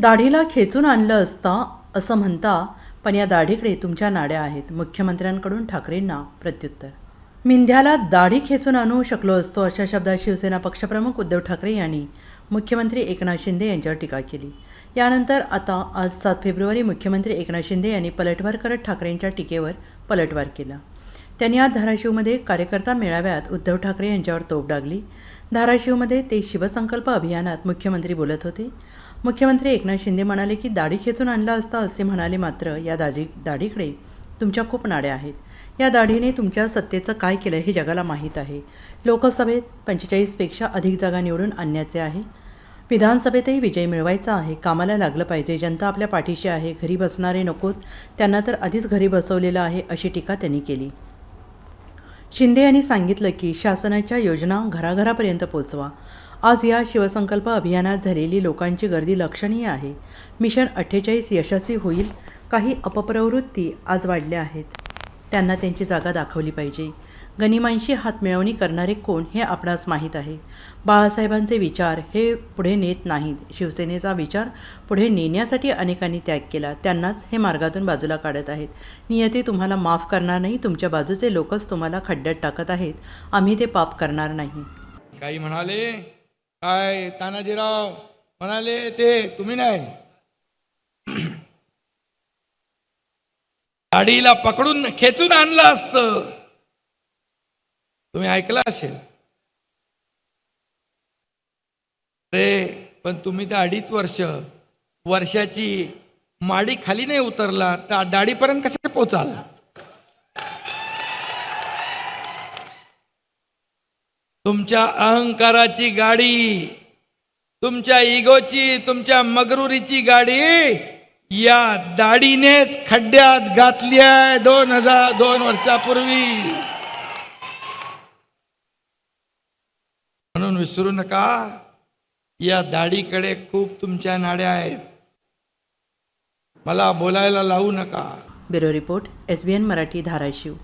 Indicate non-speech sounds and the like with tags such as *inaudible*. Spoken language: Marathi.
दाढीला खेचून आणलं असता असं म्हणता पण या दाढीकडे तुमच्या नाड्या आहेत. मुख्यमंत्र्यांकडून ठाकरेंना प्रत्युत्तर. मिंध्याला दाढी खेचून आणू शकलो असतो अशा शब्दात शिवसेना पक्षप्रमुख उद्धव ठाकरे यांनी मुख्यमंत्री एकनाथ शिंदे यांच्यावर टीका केली. यानंतर आता आज सात फेब्रुवारी मुख्यमंत्री एकनाथ शिंदे यांनी पलटवार करत ठाकरेंच्या टीकेवर पलटवार केला. त्यांनी आज धाराशिवमध्ये कार्यकर्ता मेळाव्यात उद्धव ठाकरे यांच्यावर तोफ डागली. धाराशिवमध्ये ते शिवसंकल्प अभियानात मुख्यमंत्री बोलत होते. मुख्यमंत्री एकनाथ शिंदे म्हणाले की दाढी खेचून आणला असता असे म्हणाले मात्र या दाढी दाढीकडे तुमच्या खूप नाड्या आहेत. या दाढीने तुमच्या सत्तेचं काय केलं हे जगाला माहीत आहे. लोकसभेत पंचेचाळीसपेक्षा अधिक जागा निवडून आणण्याचे आहे. विधानसभेतही विजय मिळवायचा आहे. कामाला लागलं पाहिजे. जनता आपल्या पाठीशी आहे. घरी बसणारे नकोत. त्यांना तर आधीच घरी बसवलेलं आहे अशी टीका त्यांनी केली. शिंदे यांनी सांगितलं की शासनाच्या योजना घराघरापर्यंत पोचवा. आज या शिवसंकल्प अभियानात झालेली लोकांची गर्दी लक्षणीय आहे. मिशन अठ्ठेचाळीस यशस्वी होईल. काही अपप्रवृत्ती आज वाढल्या आहेत. त्यांना त्यांची जागा दाखवली पाहिजे. गनिमांशी हातमिळवणी करणारे कोण हे आपणास माहीत आहे. बाळासाहेबांचे विचार हे पुढे नेत नाहीत. शिवसेनेचा विचार पुढे नेण्यासाठी अनेकांनी त्याग केला. त्यांनाच हे मार्गातून बाजूला काढत आहेत. नियती तुम्हाला माफ करणार नाही. तुमच्या बाजूचे लोकच तुम्हाला खड्ड्यात टाकत आहेत. आम्ही ते पाप करणार नाही. काही म्हणाले? काय तानाजीराव म्हणाले ते तुम्ही नाही. *clears throat* गाडीला पकडून खेचून आणलं असतं. तुम्ही ऐकलं असेल. अरे पण तुम्ही तर अडीच वर्ष वर्षाची माडी खाली नाही उतरला तर दाढीपर्यंत कसे पोचाल? तुमच्या अहंकाराची गाडी तुमच्या इगोची तुमच्या मगरुरीची गाडी या दाढीनेच खड्ड्यात घातली आहे दोन हजार दोन वर्षापूर्वी. म्हणून विसरू नका या दाढीकडे खूप तुमच्या नाड्या आहेत. मला बोलायला लावू नका. Bureau report S B N Marathi Dharashiv.